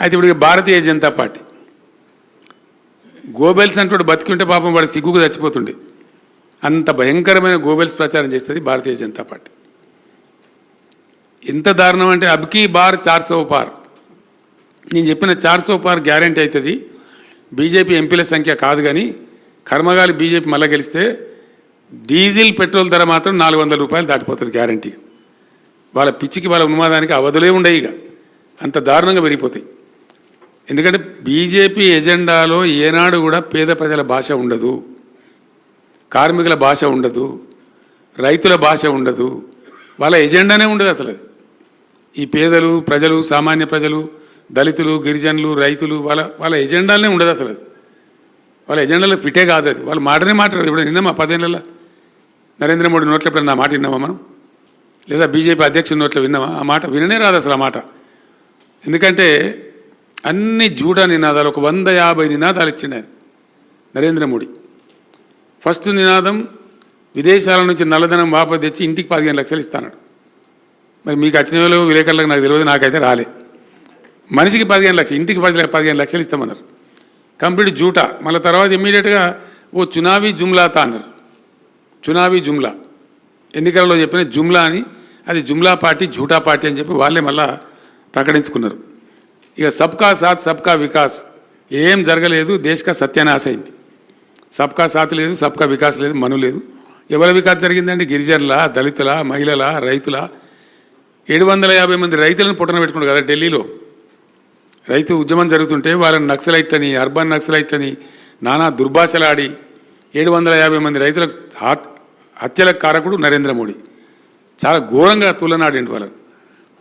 అయితే ఇప్పుడు Bharatiya Janata party. Goebbels అంటూ బతికుంటే పాపం వాడు సిగ్గుకు చచ్చిపోతుండే. అంత భయంకరమైన గోబెల్స్ ప్రచారం చేస్తుంది భారతీయ జనతా పార్టీ. ఎంత దారుణం అంటే అబ్కీ బార్ చార్ సో పార్. నేను చెప్పిన చార్ సో పార్ గ్యారంటీ అవుతుంది బీజేపీ ఎంపీల సంఖ్య కాదు కానీ కర్మగాలి బీజేపీ మళ్ళీ గెలిస్తే డీజిల్ పెట్రోల్ ధర మాత్రం నాలుగు వందల రూపాయలు దాటిపోతుంది గ్యారంటీ. వాళ్ళ పిచ్చికి వాళ్ళ ఉన్మాదానికి అవధులే ఉండవు ఇక. అంత దారుణంగా పెరిగిపోతాయి ఎందుకంటే బీజేపీ ఎజెండాలో ఏనాడు కూడా పేద ప్రజల భాష ఉండదు. కార్మికుల భాష ఉండదు. రైతుల భాష ఉండదు. వాళ్ళ ఎజెండానే ఉండదు అసలు. ఈ పేదలు ప్రజలు సామాన్య ప్రజలు దళితులు గిరిజనులు రైతులు వాళ్ళ వాళ్ళ ఎజెండాలనే ఉండదు అసలు. వాళ్ళ ఎజెండాలో ఫిటే కాదు అది. వాళ్ళు మాటనే మాట్లాడదు ఇప్పుడు నిన్నమా పదేళ్ళలో నరేంద్ర మోడీ నోట్లో ఎప్పుడన్నా ఆ మాట విన్నామా మనం? లేదా బీజేపీ అధ్యక్షుడి నోట్లో విన్నామా? ఆ మాట విననే రాదు అసలు ఆ మాట. ఎందుకంటే అన్ని జూటా నినాదాలు ఒక వంద యాభై నినాదాలు ఇచ్చిండు ఆయన నరేంద్ర మోడీ. ఫస్ట్ నినాదం విదేశాల నుంచి నల్లధనం వాపసు తెచ్చి ఇంటికి పదిహేను లక్షలు ఇస్తాడు మరి మీకు వచ్చిన వాళ్ళు విలేకరులకు నాకు తెలియదు నాకైతే రాలే. మనిషికి పదిహేను లక్షలు ఇంటికి పది పదిహేను లక్షలు ఇస్తామన్నారు. కంప్లీట్ జూటా. మళ్ళీ తర్వాత ఇమ్మీడియట్గా ఓ చునావీ జుమ్లాతా అన్నారు. చునావీ జుమ్లా. ఎన్నికలలో చెప్పిన జుమ్లా అని అది జుమ్లా పార్టీ జూటా పార్టీ అని చెప్పి వాళ్ళే మళ్ళీ ప్రకటించుకున్నారు. ఇక సబ్కా సాత్ సబ్కా వికాస్. ఏం జరగలేదు దేశకా సత్యానాశ అయింది. సబ్కా సాత్ లేదు సబ్కా వికాస్ లేదు మను లేదు. ఎవరి వికాస్ జరిగిందండి? గిరిజనుల దళితుల మహిళల రైతుల? ఏడు వందల యాభై మంది రైతులను పుట్టన పెట్టుకున్నారు కదా ఢిల్లీలో. రైతు ఉద్యమం జరుగుతుంటే వాళ్ళని నక్సలైట్ అని అర్బన్ నక్సలైట్ అని నానా దుర్భాషలాడి ఏడు వందల యాభై మంది రైతులకు హత్- కారకుడు నరేంద్ర మోడీ. చాలా ఘోరంగా తులనాడిండు వాళ్ళని.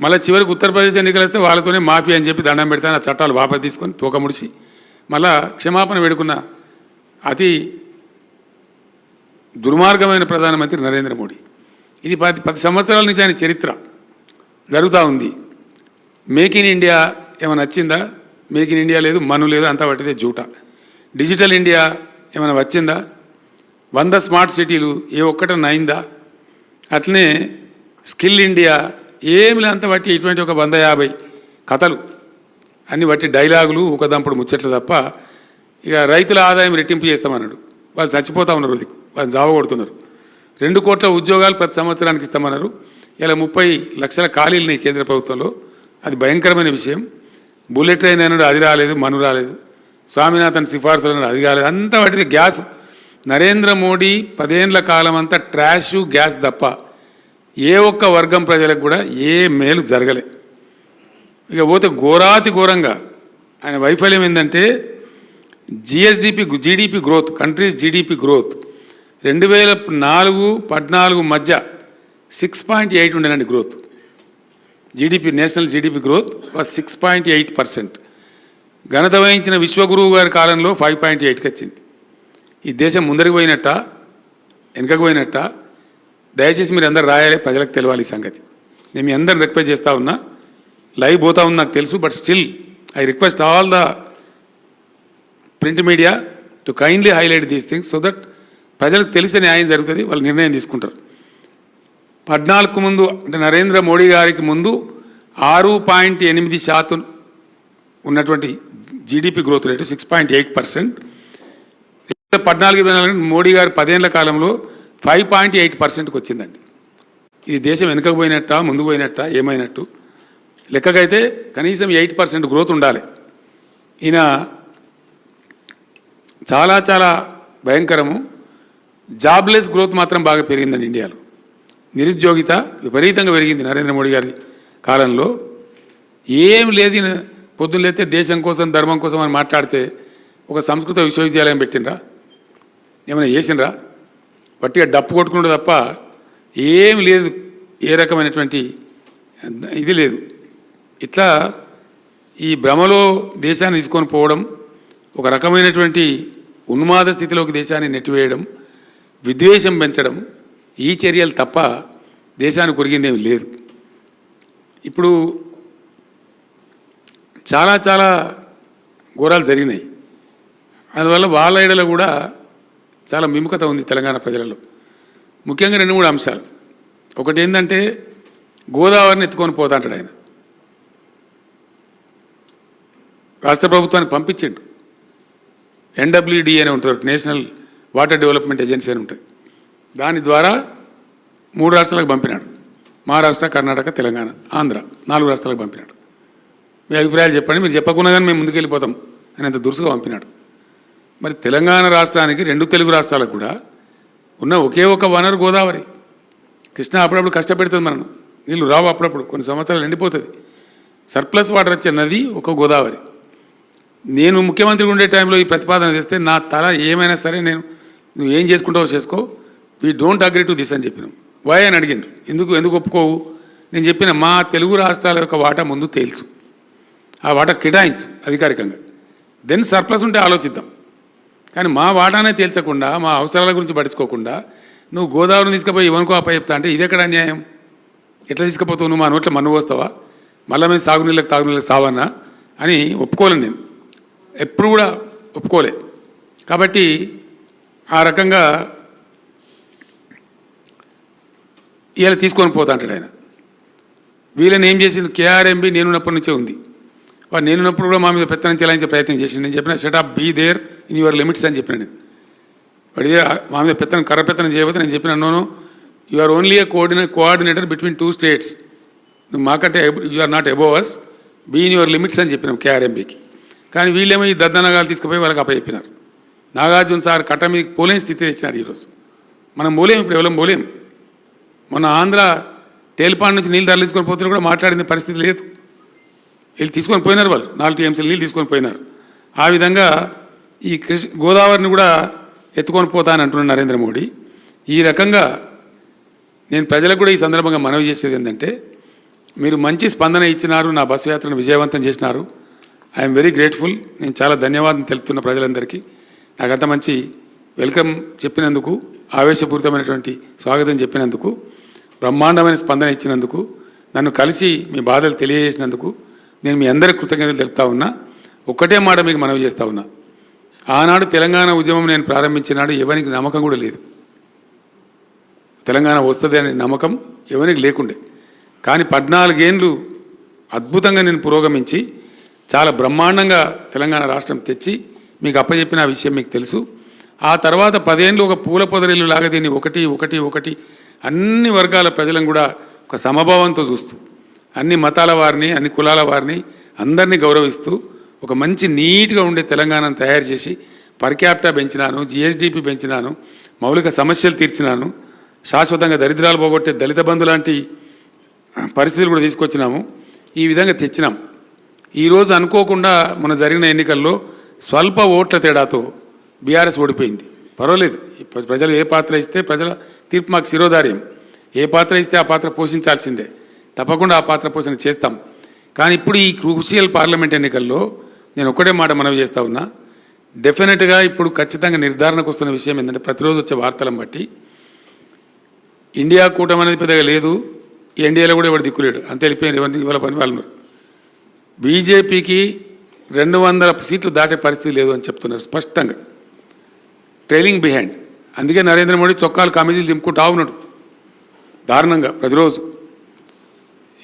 మళ్ళీ చివరికి ఉత్తరప్రదేశ్ ఎన్నికలు వస్తే వాళ్ళతోనే మాఫీ అని చెప్పి దండం పెడతాను ఆ చట్టాలు వాపస్ తీసుకొని తూక మళ్ళీ మళ్ళా క్షమాపణ వేడుకున్న అతి దుర్మార్గమైన ప్రధానమంత్రి నరేంద్ర మోడీ. ఇది పది పది సంవత్సరాల నుంచి ఆయన చరిత్ర జరుగుతూ ఉంది. మేక్ ఇన్ ఇండియా ఏమైనా వచ్చిందా మేక్ ఇన్ ఇండియా లేదు మను లేదు అంతా పట్టిదే జూట. డిజిటల్ ఇండియా ఏమైనా వచ్చిందా? వంద స్మార్ట్ సిటీలు ఏ ఒక్కటన్నా అయిందా? అట్లనే స్కిల్ ఇండియా ఏమి అంత బట్టి ఇటువంటి ఒక వంద యాభై కథలు. అన్ని బట్టి డైలాగులు ఒక దంపుడు ముచ్చట్లు తప్ప ఇక రైతుల ఆదాయం రెట్టింపు చేస్తామన్నాడు. వాళ్ళు చచ్చిపోతా ఉన్నారు అది వాళ్ళు జావ కొడుతున్నారు. రెండు కోట్ల ఉద్యోగాలు ప్రతి సంవత్సరానికి ఇస్తామన్నారు. ఇలా ముప్పై లక్షల ఖాళీలు కేంద్ర ప్రభుత్వంలో. అది భయంకరమైన విషయం. బుల్లెట్ ట్రైన్ అన్నాడు అది రాలేదు మను రాలేదు. స్వామినాథన్ సిఫార్సులు అన్నాడు అది కాలేదు. అంతా వాటిది గ్యాస్. నరేంద్ర మోడీ పదేండ్ల కాలం అంతా ట్రాష్ గ్యాస్ తప్ప ఏ ఒక్క వర్గం ప్రజలకు కూడా ఏ మేలు జరగలే. ఇక పోతే ఘోరాతి ఘోరంగా ఆయన వైఫల్యం ఏంటంటే GSDP GDP growth countries GDP growth. రెండు వేల నాలుగు పద్నాలుగు మధ్య six point eight ఉండేనండి growth. GDP national GDP growth six point eight percent. ఘనత వహించిన విశ్వగురువు గారి కాలంలో ఫైవ్ పాయింట్ ఎయిట్కి వచ్చింది. ఈ దేశం ముందరికి పోయినట్ట వెనకకు పోయినట్ట? దయచేసి మీరు అందరు రాయాలి ప్రజలకు తెలియాలి ఈ సంగతి. నేను మీ అందరిని రిక్వెస్ట్ చేస్తా ఉన్నా. లైవ్ పోతా ఉంది నాకు తెలుసు but still I request all the print media to kindly highlight these things so that ప్రజలకు తెలిసే న్యాయం జరుగుతుంది వాళ్ళు నిర్ణయం తీసుకుంటారు. పద్నాలుగు ముందు అంటే నరేంద్ర మోడీ గారికి ముందు ఆరు పాయింట్ ఎనిమిది శాతం ఉన్నటువంటి GDP growth rate six point eight percent పద్నాలుగు మోడీ గారి పదేళ్ళ కాలంలో ఫైవ్ పాయింట్ ఎయిట్ పర్సెంట్కి వచ్చిందండి. ఇది దేశం వెనుకకు పోయినట్ట ముందు పోయినట్ట ఏమైనట్టు? లెక్కకైతే కనీసం ఎయిట్ పర్సెంట్ గ్రోత్ ఉండాలి. ఈయన చాలా చాలా భయంకరము. జాబ్లెస్ గ్రోత్ మాత్రం బాగా పెరిగిందండి ఇండియాలో. నిరుద్యోగిత విపరీతంగా పెరిగింది నరేంద్ర మోడీ గారి కాలంలో. ఏం లేదు ఈయన పొద్దున్న దేశం కోసం ధర్మం కోసం అని మాట్లాడితే ఒక సంస్కృత విశ్వవిద్యాలయం పెట్టినరా ఏమైనా చేసినరా వట్టిగా డప్పు కొట్టుకున్నాడు తప్ప ఏం లేదు ఏ రకమైనటువంటి ఇది లేదు. ఇట్లా ఈ భ్రమలో దేశాన్ని తీసుకొని పోవడం ఒక రకమైనటువంటి ఉన్మాద స్థితిలోకి దేశాన్ని నెట్టివేయడం విద్వేషం పెంచడం ఈ చర్యలు తప్ప దేశాన్ని కొరిగిందేమి లేదు. ఇప్పుడు చాలా చాలా ఘోరాలు జరిగినాయి. అందువల్ల వాళ్ళ ఏడలో కూడా చాలా విముఖత ఉంది తెలంగాణ ప్రజలలో. ముఖ్యంగా రెండు మూడు అంశాలు. ఒకటి ఏంటంటే గోదావరిని ఎత్తుకొని పోతా అంటాడు ఆయన. రాష్ట్ర ప్రభుత్వానికి పంపించిండు. ఎన్డబ్ల్యూడి అని ఉంటుంది నేషనల్ వాటర్ డెవలప్మెంట్ ఏజెన్సీ అని ఉంటుంది. దాని ద్వారా మూడు రాష్ట్రాలకు పంపినాడు. మహారాష్ట్ర కర్ణాటక తెలంగాణ ఆంధ్ర నాలుగు రాష్ట్రాలకు పంపినాడు. మీ అభిప్రాయాలు చెప్పండి మీరు చెప్పకుండా కానీ మేము ముందుకెళ్ళిపోతాం అని అంత దురుసుగా పంపినాడు. మరి తెలంగాణ రాష్ట్రానికి రెండు తెలుగు రాష్ట్రాలకు కూడా ఉన్న ఒకే ఒక వనరు గోదావరి. కృష్ణ అప్పుడప్పుడు కష్టపెడుతుంది మనం నీళ్ళు రావు అప్పుడప్పుడు కొన్ని సంవత్సరాలు ఎండిపోతుంది. సర్ప్లస్ వాటర్ వచ్చే నది ఒక గోదావరి. నేను ముఖ్యమంత్రి ఉండే టైంలో ఈ ప్రతిపాదన చేస్తే నా తల ఏమైనా సరే నేను నువ్వు ఏం చేసుకుంటావో చేసుకో. We don't agree to this అని చెప్పినాం. వై అని అడిగిండ్రు. ఎందుకు ఎందుకు ఒప్పుకోవు? నేను చెప్పిన మా తెలుగు రాష్ట్రాల యొక్క వాటా ముందు తేల్చు. ఆ వాటా కేటాయించు అధికారికంగా. దెన్ సర్ప్లస్ ఉంటే ఆలోచిద్దాం. కానీ మా వాటానే తేల్చకుండా మా అవసరాల గురించి పట్టించుకోకుండా నువ్వు గోదావరిని తీసుకుపోయి ఇవనుకో అప్ప చెప్తా అంటే ఇది ఎక్కడ అన్యాయం? ఎట్లా తీసుకుపోతావు నువ్వు మా నోట్లో మన్ను పోస్తావా? మళ్ళీ మేము సాగునీళ్ళకి తాగునీళ్ళకి సావన్నా అని ఒప్పుకోలేను నేను. ఎప్పుడు కూడా ఒప్పుకోలే. కాబట్టి ఆ రకంగా ఇలా తీసుకొని పోతా అంటాడు ఆయన. వీళ్ళని ఏం చేసింది కేఆర్ఎంబి నేనున్నప్పటి నుంచే ఉంది. వాడు నేనున్నప్పుడు కూడా మా మీద పెత్తనం చేయాలని ప్రయత్నం చేసింది నేను చెప్పిన set off be there in your limits అని చెప్పిన నేను. వాడి మా మీద పెత్తనం కర్ర పెత్తనం చేయబోతే నేను చెప్పిన నోను you are only a coordinate coordinator between two states నువ్వు మాకంటే you are not above us be in your limits అని చెప్పినాం కేఆర్ఎంబీకి కానీ వీళ్ళేమో ఈ దద్దనగాలు తీసుకుపోయి వాళ్ళకి అప్పచెప్పినారు నాగార్జున సార్ కట్ట మీద పోలేని స్థితి తెచ్చినారు ఈరోజు. మనం పోలేం ఇప్పుడు? ఎవరం పోలేం మొన్న ఆంధ్ర తేలిపాడు నుంచి నీళ్ళు తరలించుకొని పోతే కూడా మాట్లాడిన పరిస్థితి లేదు. వీళ్ళు తీసుకొని పోయినారు వాళ్ళు. నాలుగు టీఎంసీలు నీళ్ళు తీసుకొని పోయినారు. ఆ విధంగా ఈ కృష్ణ గోదావరిని కూడా ఎత్తుకొని పోతానని అంటున్నాడు నరేంద్ర మోడీ. ఈ రకంగా నేను ప్రజలకు కూడా ఈ సందర్భంగా మనవి చేసేది ఏంటంటే మీరు మంచి స్పందన ఇచ్చినారు నా బస్సు యాత్రను విజయవంతం చేసినారు. ఐఎమ్ వెరీ గ్రేట్ఫుల్ నేను చాలా ధన్యవాదం తెలుపుతున్న ప్రజలందరికీ. నాకంత మంచి వెల్కమ్ చెప్పినందుకు ఆవేశపూరితమైనటువంటి స్వాగతం చెప్పినందుకు బ్రహ్మాండమైన స్పందన ఇచ్చినందుకు నన్ను కలిసి మీ బాధలు తెలియజేసినందుకు నేను మీ అందరి కృతజ్ఞతలు తెలుపుతా ఉన్నా. ఒక్కటే మాట మీకు మనవి చేస్తా ఉన్నా. ఆనాడు తెలంగాణ ఉద్యమం నేను ప్రారంభించినాడు ఎవరికి నమ్మకం కూడా లేదు. తెలంగాణ వస్తుంది అనే నమ్మకం ఎవరికి లేకుండే. కానీ పద్నాలుగేండ్లు అద్భుతంగా నేను పురోగమించి చాలా బ్రహ్మాండంగా తెలంగాణ రాష్ట్రం తెచ్చి మీకు అప్పచెప్పిన ఆ విషయం మీకు తెలుసు. ఆ తర్వాత పదేళ్ళు ఒక పూల పొదరిల్లు లాగా దీన్ని ఒకటి ఒకటి ఒకటి అన్ని వర్గాల ప్రజలను కూడా ఒక సమభావంతో చూస్తూ అన్ని మతాల వారిని అన్ని కులాల వారిని అందరినీ గౌరవిస్తూ ఒక మంచి నీట్గా ఉండే తెలంగాణను తయారు చేసి పర్ క్యాపిటా పెంచినాను జిఎస్డిపి పెంచినాను మౌలిక సమస్యలు తీర్చినాను శాశ్వతంగా దరిద్రాలు పోగొట్టే దళిత బంధు లాంటి పరిస్థితులు కూడా తీసుకొచ్చినాము. ఈ విధంగా తెచ్చినాం. ఈరోజు అనుకోకుండా మన జరిగిన ఎన్నికల్లో స్వల్ప ఓట్ల తేడాతో బీఆర్ఎస్ ఓడిపోయింది. పర్వాలేదు ప్రజలు ఏ పాత్ర ఇస్తే ప్రజల తీర్పు మాకు శిరోధార్యం. ఏ పాత్ర ఇస్తే ఆ పాత్ర పోషించాల్సిందే. తప్పకుండా ఆ పాత్ర పోషణ చేస్తాం. కానీ ఇప్పుడు ఈ క్రూషియల్ పార్లమెంట్ ఎన్నికల్లో నేను ఒక్కటే మాట మనవి చేస్తా ఉన్నా. డెఫినెట్గా ఇప్పుడు ఖచ్చితంగా నిర్ధారణకు వస్తున్న విషయం ఏంటంటే ప్రతిరోజు వచ్చే వార్తలను బట్టి ఇండియా కూటమి అనేది పెద్దగా లేదు. ఎన్డీఏలో కూడా ఎవరు దిక్కులేడు. అంతే వెళ్ళిపోయారు. ఎవరిని ఇవాళ పని వాళ్ళు బీజేపీకి రెండు వందల సీట్లు దాటే పరిస్థితి లేదు అని చెప్తున్నారు స్పష్టంగా. Trailing behind. అందుకే నరేంద్ర మోడీ చొక్కాలు కమిజీలు దింపుకుంటా ఉన్నాడు. దారుణంగా ప్రతిరోజు.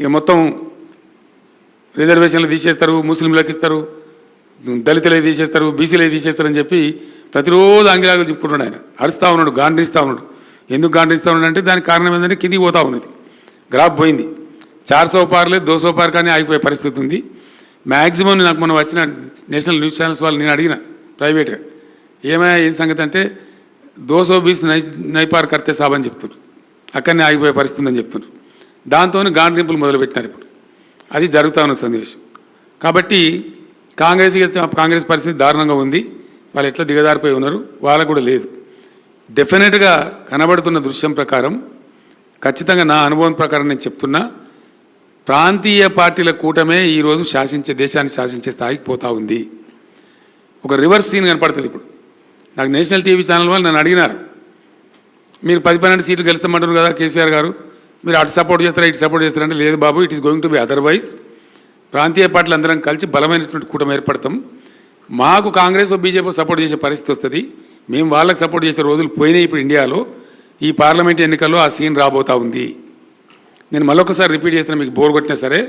ఇక మొత్తం రిజర్వేషన్లు తీసేస్తారు ముస్లింలకు ఇస్తారు. దళితులే తీసేస్తారు బీసీలే తీసేస్తారని చెప్పి ప్రతిరోజు ఆంగిలాగా చెప్పుకుంటున్నాడు ఆయన. అరుస్తూ ఉన్నాడు గాండ్రిస్తూ ఉన్నాడు. ఎందుకు గాండ్రిస్తూ ఉన్నాడు అంటే దానికి కారణం ఏంటంటే కిందికి పోతా ఉన్నది. గ్రాఫ్ పోయింది. చార్ సో పార్లే దో సో పార్ కానీ ఆగిపోయే పరిస్థితి ఉంది. మ్యాక్సిమం నాకు మనం వచ్చిన నేషనల్ న్యూస్ ఛానల్స్ వాళ్ళు నేను అడిగిన ప్రైవేట్గా ఏమయ్యా ఏం సంగతి అంటే దోసో బీస్ నై నైపార్ కర్తే సాబ్ అని చెప్తున్నారు. అక్కడనే ఆగిపోయే పరిస్థితి ఉందని చెప్తున్నారు. దాంతో గాండ్రింపులు మొదలుపెట్టినారు ఇప్పుడు. అది జరుగుతూ ఉన్న సన్నివేశం. కాబట్టి కాంగ్రెస్ కాంగ్రెస్ పరిస్థితి దారుణంగా ఉంది. వాళ్ళు ఎట్లా దిగదారిపోయి ఉన్నారు? వాళ్ళకు కూడా లేదు. డెఫినెట్గా కనబడుతున్న దృశ్యం ప్రకారం ఖచ్చితంగా నా అనుభవం ప్రకారం నేను చెప్తున్నా ప్రాంతీయ పార్టీల కూటమే ఈరోజు శాసించే దేశాన్ని శాసించే స్థాయికి పోతా ఉంది. ఒక రివర్స్ సీన్ కనపడుతుంది ఇప్పుడు. నాకు నేషనల్ టీవీ ఛానల్ వాళ్ళు నన్ను అడిగినారు. మీరు పది పన్నెండు సీట్లు గెలుస్తామంటారు కదా కేసీఆర్ గారు. మీరు అటు సపోర్ట్ చేస్తారా ఇటు సపోర్ట్ చేస్తారంటే లేదు బాబు it is going to be otherwise ప్రాంతీయ పార్టీలు అందరం కలిసి బలమైనటువంటి కూటమి ఏర్పడతాం. మాకు కాంగ్రెస్ బీజేపీ సపోర్ట్ చేసే పరిస్థితి వస్తుంది. మేము వాళ్ళకి సపోర్ట్ చేసే రోజులు పోయినాయి ఇప్పుడు ఇండియాలో. ఈ పార్లమెంట్ ఎన్నికల్లో ఆ సీన్ రాబోతా ఉంది. నేను మళ్ళొకసారి రిపీట్ చేస్తున్నా మీకు బోర్ కొట్టినా సరే.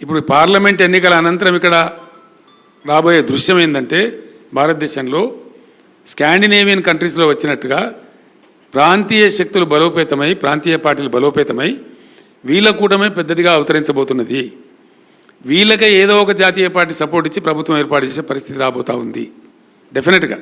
ఇప్పుడు పార్లమెంట్ ఎన్నికల అనంతరం ఇక్కడ రాబోయే దృశ్యం ఏంటంటే భారతదేశంలో స్కాండినేవియన్ కంట్రీస్లో వచ్చినట్టుగా ప్రాంతీయ శక్తులు బలోపేతమై ప్రాంతీయ పార్టీలు బలోపేతమై వీళ్ళ కూటమే పెద్దదిగా అవతరించబోతున్నది. వీళ్ళకే ఏదో ఒక జాతీయ పార్టీ సపోర్ట్ ఇచ్చి ప్రభుత్వం ఏర్పాటు చేసే పరిస్థితి రాబోతా ఉంది. డెఫినెట్గా